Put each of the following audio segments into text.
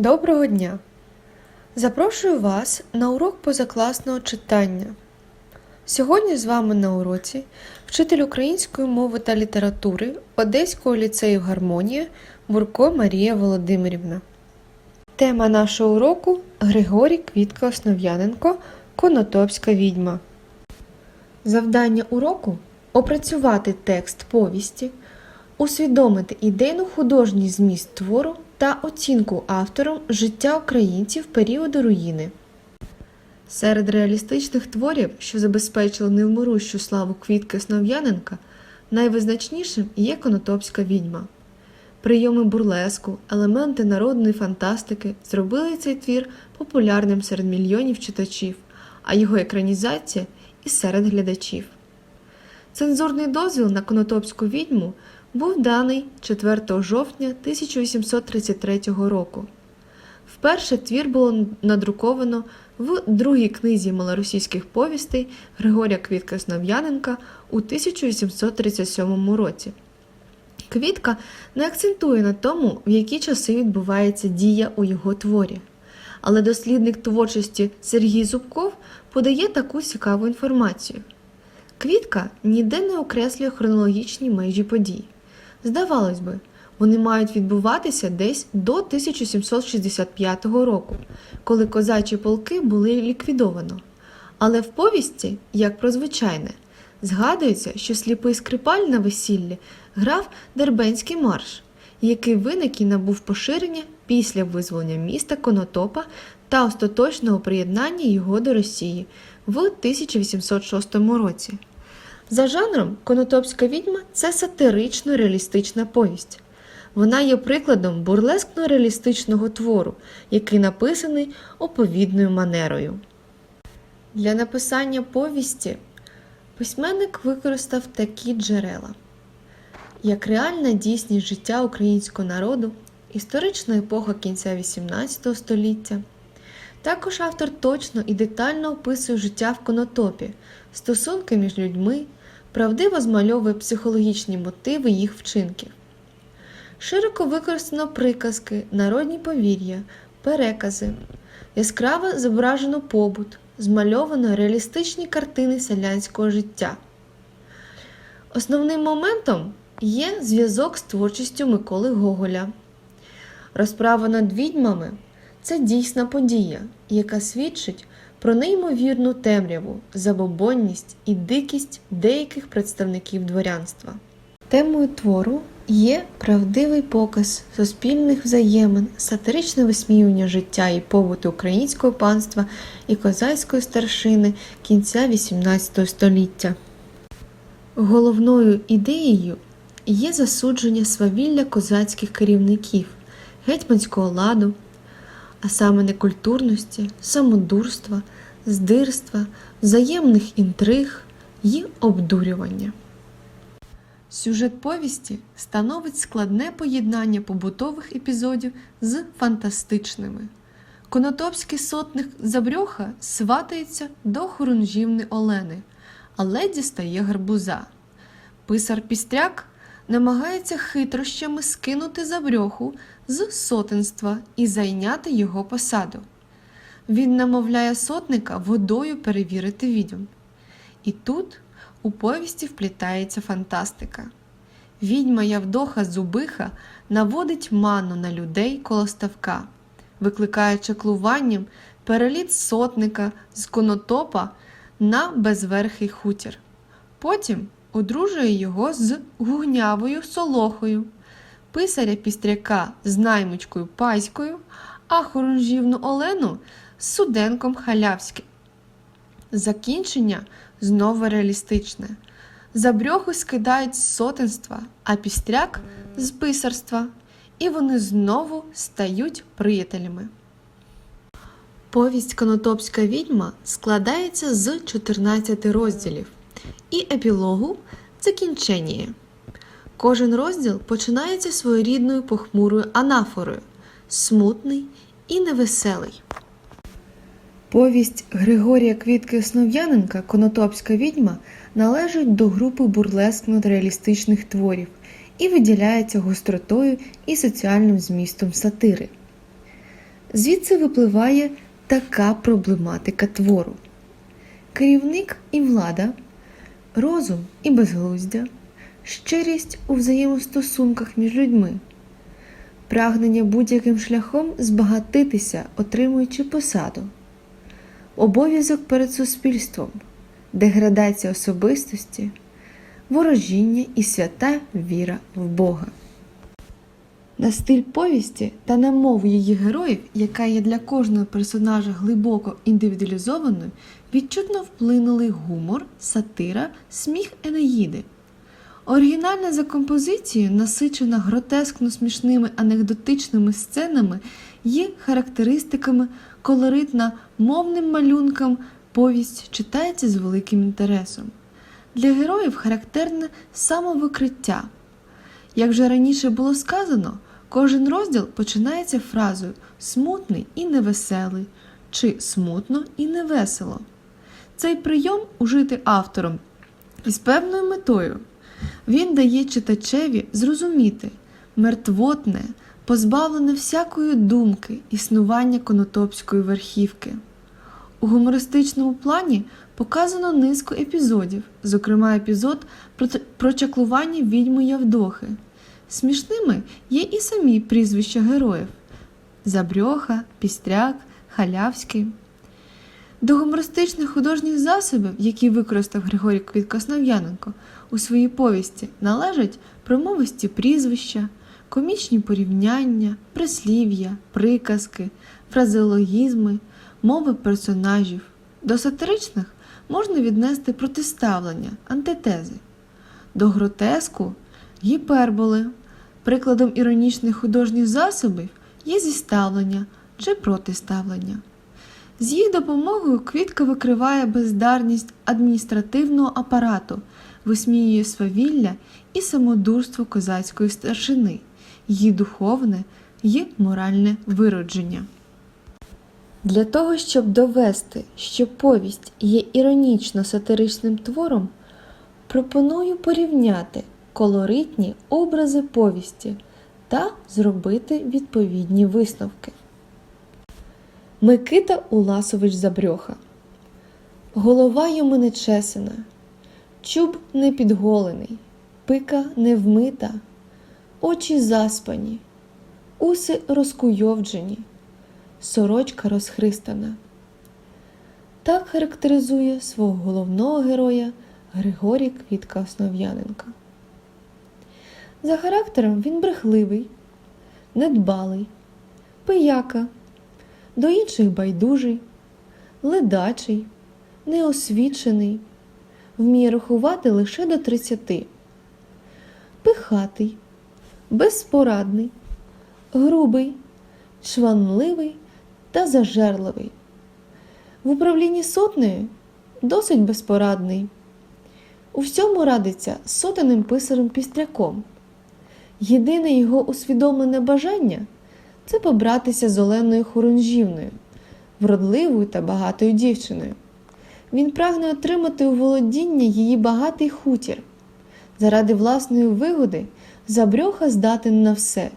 Доброго дня! Запрошую вас на урок позакласного читання. Сьогодні з вами на уроці вчитель української мови та літератури Одеського ліцею Гармонія Бурко Марія Володимирівна. Тема нашого уроку Григорій Квітка Основ'яненко Конотопська відьма. Завдання уроку опрацювати текст повісті, усвідомити ідейно-художній зміст твору та оцінку автором життя українців періоду руїни. Серед реалістичних творів, що забезпечили невмирущу славу Квітки Основ'яненка, найвизначнішим є Конотопська відьма. Прийоми бурлеску, елементи народної фантастики зробили цей твір популярним серед мільйонів читачів, а його екранізація і серед глядачів. Цензурний дозвіл на Конотопську відьму був даний 4 жовтня 1833 року. Вперше твір було надруковано в другій книзі малоросійських повістей Григорія Квітка Основ'яненка у 1837 році. Квітка не акцентує на тому, в які часи відбувається дія у його творі. Але дослідник творчості Сергій Зубков подає таку цікаву інформацію. Квітка ніде не окреслює хронологічні межі подій. Здавалось би, вони мають відбуватися десь до 1765 року, коли козачі полки були ліквідовано. Але в повісті, як про звичайне, згадується, що сліпий скрипаль на весіллі грав Дербенський марш, який виник і набув поширення після визволення міста Конотопа та остаточного приєднання його до Росії в 1806 році. За жанром, Конотопська відьма це сатирично реалістична повість. Вона є прикладом бурлескно-реалістичного твору, який написаний оповідною манерою. Для написання повісті письменник використав такі джерела, як реальна дійсність життя українського народу, історична епоха кінця XVIII століття. Також автор точно і детально описує життя в конотопі, стосунки між людьми, правдиво змальовує психологічні мотиви їх вчинків. Широко використано приказки, народні повір'я, перекази, яскраво зображено побут, змальовано реалістичні картини селянського життя. Основним моментом є зв'язок з творчістю Миколи Гоголя. Розправа над відьмами це дійсна подія, яка свідчить про неймовірну темряву, забобонність і дикість деяких представників дворянства. Темою твору є правдивий показ суспільних взаємин, сатиричне висміювання життя і побуту українського панства і козацької старшини кінця XVIII століття. Головною ідеєю є засудження свавілля козацьких керівників, гетьманського ладу, а саме некультурності, самодурства, здирства, взаємних інтриг і обдурювання. Сюжет повісті становить складне поєднання побутових епізодів з фантастичними. Конотопський сотник Забрьоха сватається до хорунжівни Олени, але дістає гарбуза. Писар Пістряк намагається хитрощами скинути Забрьоху з сотенства і зайняти його посаду. Він намовляє сотника водою перевірити відьом. І тут у повісті вплітається фантастика. Відьма Явдоха Зубиха наводить ману на людей коло ставка, викликає чаклуванням переліт сотника з конотопа на безверхий хутір. Потім одружує його з гугнявою солохою, писаря пістряка з наймичкою Паською, а хорунжівну Олену з суденком Халявським. Закінчення знову реалістичне. Забрьоху скидають з сотенства, а пістряк з писарства, і вони знову стають приятелями. Повість Конотопська відьма складається з 14 розділів і епілогу закінчення. Кожен розділ починається своєрідною похмурою анафорою, смутний і невеселий. Повість Григорія Квітки Основ'яненка Конотопська відьма належить до групи бурлескно-реалістичних творів і виділяється гостротою і соціальним змістом сатири. Звідси випливає така проблематика твору: керівник і влада, розум і безглуздя, щирість у взаємостосунках між людьми, прагнення будь-яким шляхом збагатитися, отримуючи посаду, обов'язок перед суспільством, деградація особистості, ворожіння і свята віра в Бога. На стиль повісті та на мову її героїв, яка є для кожного персонажа глибоко індивідуалізованою, відчутно вплинули гумор, сатира, сміх Енеїди. Оригінальна за композицією, насичена гротескно смішними анекдотичними сценами, є характеристиками, колоритна мовним малюнкам, повість читається з великим інтересом. Для героїв характерне самовикриття. Як вже раніше було сказано, кожен розділ починається фразою смутний і невеселий чи смутно і невесело. Цей прийом ужитий автором із певною метою. Він дає читачеві зрозуміти мертвотне, позбавлене всякої думки існування конотопської верхівки. У гумористичному плані показано низку епізодів, зокрема епізод про, чаклування відьми Явдохи. Смішними є і самі прізвища героїв Забрьоха, Пістряк, Халявський. До гумористичних художніх засобів, які використав Григорій Квіткослав'яненко у своїй повісті, належать промовисті прізвища, комічні порівняння, прислів'я, приказки, фразеологізми, мови персонажів. До сатиричних можна віднести протиставлення, антитези, до гротеску гіперболи. Прикладом іронічних художніх засобів є зіставлення чи протиставлення. З їх допомогою Квітка викриває бездарність адміністративного апарату, висміює свавілля і самодурство козацької старшини, її духовне і моральне виродження. Для того, щоб довести, що повість є іронічно сатиричним твором, пропоную порівняти колоритні образи повісті та зробити відповідні висновки. Микита Уласович Забрьоха. Голова йому не чесана, чуб не підголений, пика не вмита, очі заспані, уси розкуйовджені, сорочка розхристана. Так характеризує свого головного героя Григорій Квітка Основ'яненка. За характером він брехливий, недбалий, пияка, до інших байдужий, ледачий, неосвічений, вміє рахувати лише до тридцяти, пихатий, безпорадний, грубий, чванливий та зажерливий. В управлінні сотнею досить безпорадний. У всьому радиться сотеним писарем пістряком. Єдине його усвідомлене бажання це побратися з Оленою Хорунжівною, вродливою та багатою дівчиною. Він прагне отримати у володіння її багатий хутір. Заради власної вигоди Забрьоха здатен на все,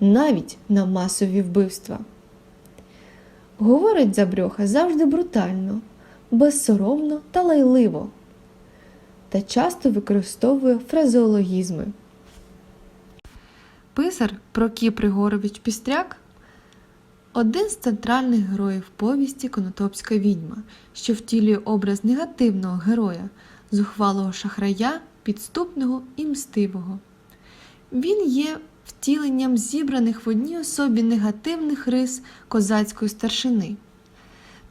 навіть на масові вбивства. Говорить Забрьоха завжди брутально, безсоромно та лайливо, та часто використовує фразеологізми. Писар Прокіп Григорович Пістряк один з центральних героїв повісті Конотопська відьма, що втілює образ негативного героя, зухвалого шахрая, підступного і мстивого. Він є втіленням зібраних в одній особі негативних рис козацької старшини.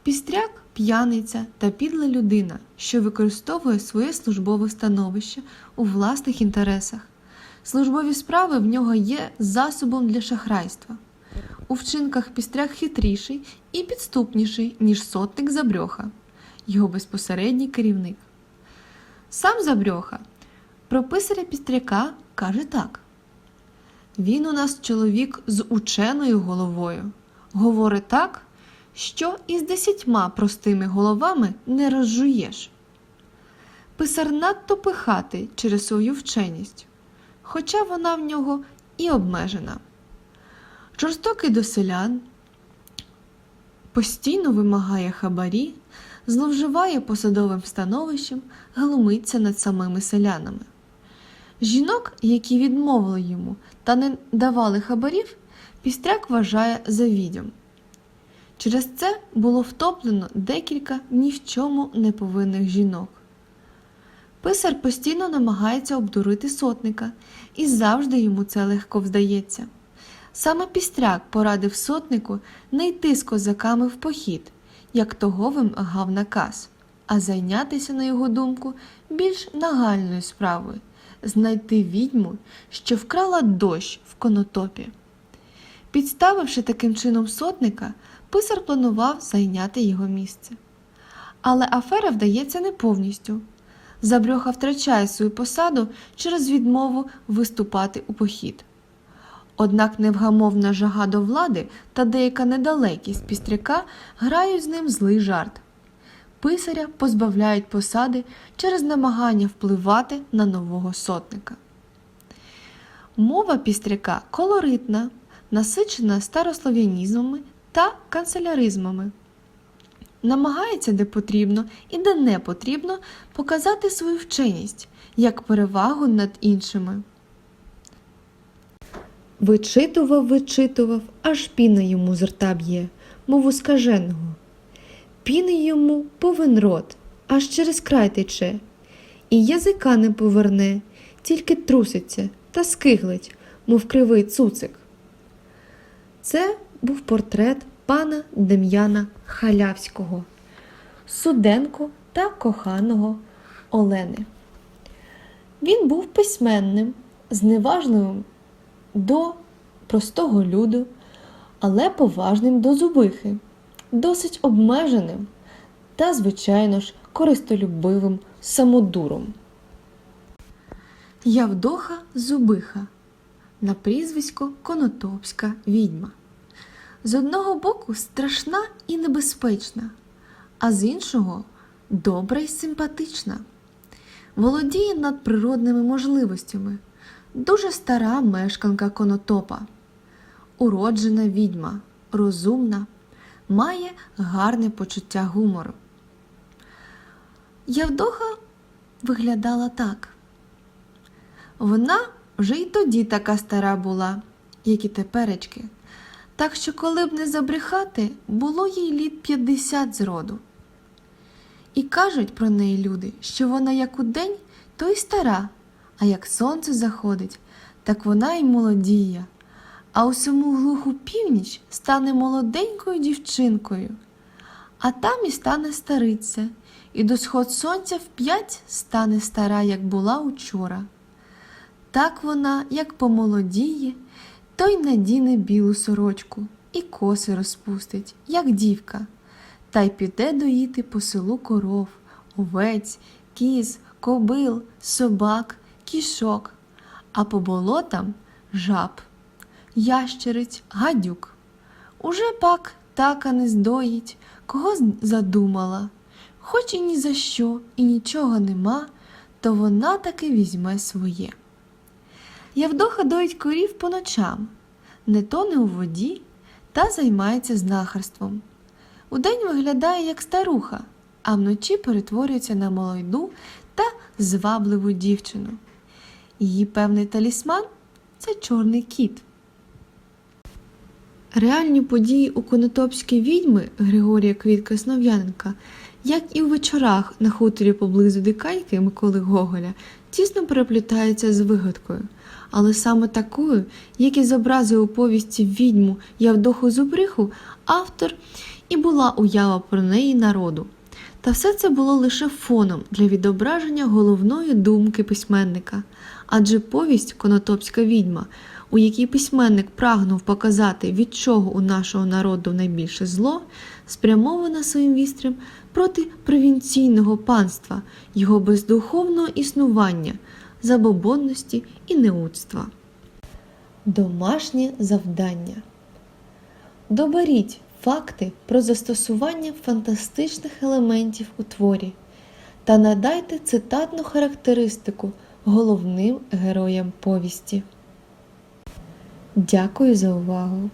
Пістряк п'яниця та підла людина, що використовує своє службове становище у власних інтересах. Службові справи в нього є засобом для шахрайства. У вчинках пістряк хитріший і підступніший, ніж сотник Забрьоха, його безпосередній керівник. Сам Забрьоха про писаря пістряка каже так: Він у нас чоловік з ученою головою, говорить так, що із десятьма простими головами не розжуєш. Писар надто пихатий через свою вченість хоча вона в нього і обмежена. Жорстокий до селян, постійно вимагає хабарі, зловживає посадовим становищем, глумиться над самими селянами. Жінок, які відмовили йому та не давали хабарів, пістряк вважає за відьом. Через це було втоплено декілька ні в чому не повинних жінок. Писар постійно намагається обдурити сотника, і завжди йому це легко вдається. Саме пістряк порадив сотнику не йти з козаками в похід, як того вимагав наказ, а зайнятися, на його думку, більш нагальною справою знайти відьму, що вкрала дощ в конотопі. Підставивши таким чином сотника, писар планував зайняти його місце. Але афера вдається не повністю. Забрьоха втрачає свою посаду через відмову виступати у похід. Однак невгамовна жага до влади та деяка недалекість пістряка грають з ним злий жарт. Писаря позбавляють посади через намагання впливати на нового сотника. Мова пістряка колоритна, насичена старослов'янізмами та канцеляризмами. Намагається, де потрібно і де не потрібно, показати свою вченість як перевагу над іншими. Вичитував, вичитував, аж піна йому з рта б'є, мов у скаженого. Піни йому повен рот, аж через край тече, і язика не поверне, тільки труситься та скиглить, мов кривий цуцик. Це був портрет пана Дем'яна Халявського, Суденко та коханого Олени. Він був письменним, зневажливим до простого люду, але поважним до зубихи, досить обмеженим та, звичайно ж, користолюбивим самодуром. Явдоха Зубиха на прізвисько Конотопська відьма. З одного боку страшна і небезпечна, а з іншого добра й симпатична. Володіє надприродними можливостями, дуже стара мешканка конотопа, уроджена відьма, розумна, має гарне почуття гумору. Явдоха виглядала так. Вона вже й тоді така стара була, як і теперечки. Так що, коли б не забрехати, було їй літ 50 зроду. І кажуть про неї люди, що вона як удень, то й стара, а як сонце заходить, так вона й молодіє, а у саму глуху північ стане молоденькою дівчинкою, а там і стане стариця, і до сход сонця вп'ять стане стара, як була учора. Так вона, як помолодіє, то й надіне білу сорочку і коси розпустить, як дівка, та й піде доїти по селу коров, овець, кіз, кобил, собак, кішок, а по болотам жаб, ящериць, гадюк. Уже пак така не здоїть, кого задумала. Хоч і ні за що, і нічого нема, то вона таки візьме своє. Явдоха доїть корів по ночам, не тоне у воді та займається знахарством. Удень виглядає як старуха, а вночі перетворюється на молоду та звабливу дівчину. Її певний талісман це чорний кіт. Реальні події у Конотопській відьми Григорія Квітка Слов'яненка, як і у вечорах на хуторі поблизу Диканьки Миколи Гоголя, тісно переплітаються з вигадкою, але саме такою, як і зобразив у повісті відьму Явдоху Зубриху, автор і була уява про неї народу. Та все це було лише фоном для відображення головної думки письменника, адже повість Конотопська відьма, у якій письменник прагнув показати, від чого у нашого народу найбільше зло, спрямована своїм вістрям проти провінційного панства, його бездуховного існування, забобонності і неудства. Домашнє завдання. Доберіть факти про застосування фантастичних елементів у творі та надайте цитатну характеристику головним героям повісті. Дякую за увагу!